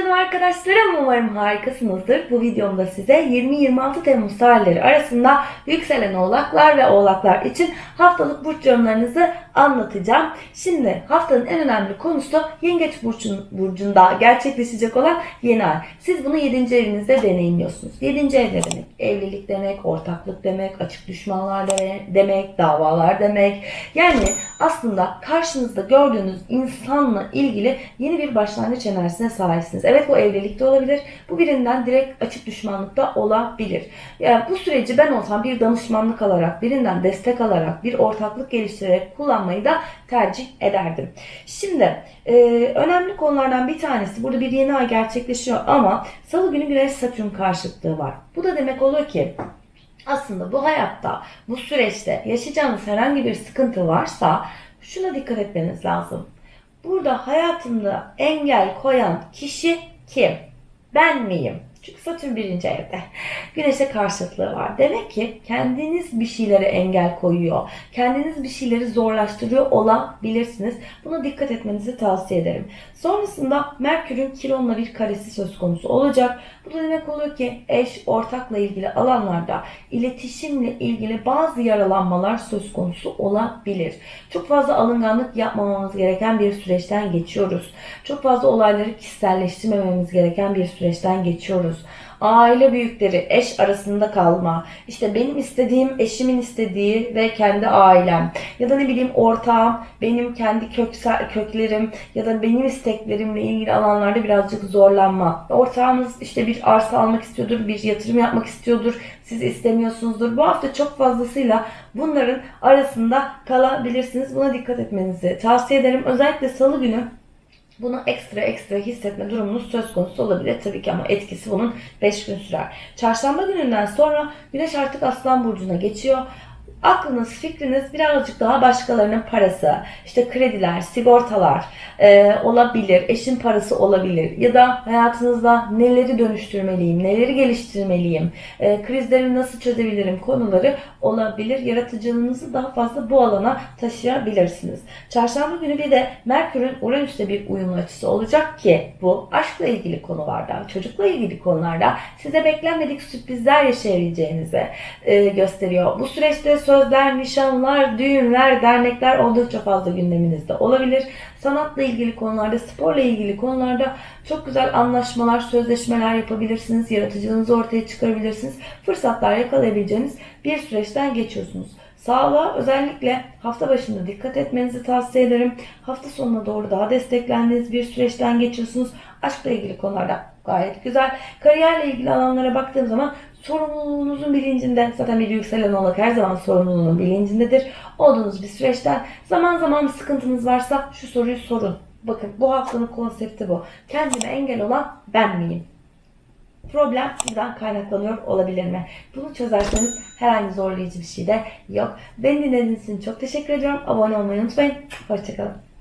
arkadaşlarım umarım harikasınızdır. Bu videomda size 20-26 Temmuz tarihleri arasında yükselen oğlaklar ve oğlaklar için haftalık burç yorumlarınızı anlatacağım. Şimdi haftanın en önemli konusu Yengeç burcun, burcunda gerçekleşecek olan yeni ay. Siz bunu 7. evinizde deneyimliyorsunuz. 7. ev ne demek? Evlilik demek, ortaklık demek, açık düşmanlar de- demek, davalar demek. Yani aslında karşınızda gördüğünüz insanla ilgili yeni bir başlangıç enerjisine sahipsiniz. Evet bu evlilikte olabilir. Bu birinden direkt açık düşmanlıkta olabilir. Yani bu süreci ben olsam bir danışmanlık alarak, birinden destek alarak, bir ortaklık geliştirerek kullanmayı da tercih ederdim. Şimdi e, önemli konulardan bir tanesi burada bir yeni ay gerçekleşiyor ama salı günü güneş satürn karşıtlığı var. Bu da demek oluyor ki aslında bu hayatta, bu süreçte yaşayacağınız herhangi bir sıkıntı varsa şuna dikkat etmeniz lazım. Burada hayatımda engel koyan kişi kim? Ben miyim? Çünkü Satürn birinci evde. Güneşe karşıtlığı var. Demek ki kendiniz bir şeylere engel koyuyor. Kendiniz bir şeyleri zorlaştırıyor olabilirsiniz. Buna dikkat etmenizi tavsiye ederim. Sonrasında Merkür'ün Kiron'la bir karesi söz konusu olacak. Bu da demek oluyor ki eş, ortakla ilgili alanlarda iletişimle ilgili bazı yaralanmalar söz konusu olabilir. Çok fazla alınganlık yapmamamız gereken bir süreçten geçiyoruz. Çok fazla olayları kişiselleştirmememiz gereken bir süreçten geçiyoruz. Aile büyükleri, eş arasında kalma, işte benim istediğim, eşimin istediği ve kendi ailem ya da ne bileyim ortağım, benim kendi köksel, köklerim ya da benim isteklerimle ilgili alanlarda birazcık zorlanma. Ortağınız işte bir arsa almak istiyordur, bir yatırım yapmak istiyordur, siz istemiyorsunuzdur. Bu hafta çok fazlasıyla bunların arasında kalabilirsiniz. Buna dikkat etmenizi tavsiye ederim. Özellikle salı günü bunu ekstra ekstra hissetme durumunuz söz konusu olabilir tabii ki ama etkisi bunun 5 gün sürer. Çarşamba gününden sonra Güneş artık Aslan Burcu'na geçiyor. Aklınız, fikriniz birazcık daha başkalarının parası, işte krediler, sigortalar e, olabilir, eşin parası olabilir ya da hayatınızda neleri dönüştürmeliyim, neleri geliştirmeliyim, e, krizleri nasıl çözebilirim konuları olabilir. Yaratıcılığınızı daha fazla bu alana taşıyabilirsiniz. Çarşamba günü bir de Merkür'ün Uranüs'le bir uyumlu açısı olacak ki bu aşkla ilgili konularda, çocukla ilgili konularda size beklenmedik sürprizler yaşayabileceğinizi e, gösteriyor. Bu süreçte sözler, nişanlar, düğünler, dernekler oldukça fazla gündeminizde olabilir. Sanatla ilgili konularda, sporla ilgili konularda çok güzel anlaşmalar, sözleşmeler yapabilirsiniz. Yaratıcılığınızı ortaya çıkarabilirsiniz. Fırsatlar yakalayabileceğiniz bir süreçten geçiyorsunuz. Sağlığa özellikle hafta başında dikkat etmenizi tavsiye ederim. Hafta sonuna doğru daha desteklendiğiniz bir süreçten geçiyorsunuz. Aşkla ilgili konularda gayet güzel. Kariyerle ilgili alanlara baktığım zaman sorumluluğunuzun bilincinde zaten bir yükselen olarak her zaman sorumluluğunun bilincindedir. Olduğunuz bir süreçten zaman zaman sıkıntınız varsa şu soruyu sorun. Bakın bu haftanın konsepti bu. Kendime engel olan ben miyim? Problem buradan kaynaklanıyor olabilir mi? Bunu çözerseniz herhangi zorlayıcı bir şey de yok. Beni dinlediğiniz için çok teşekkür ediyorum. Abone olmayı unutmayın. Hoşçakalın.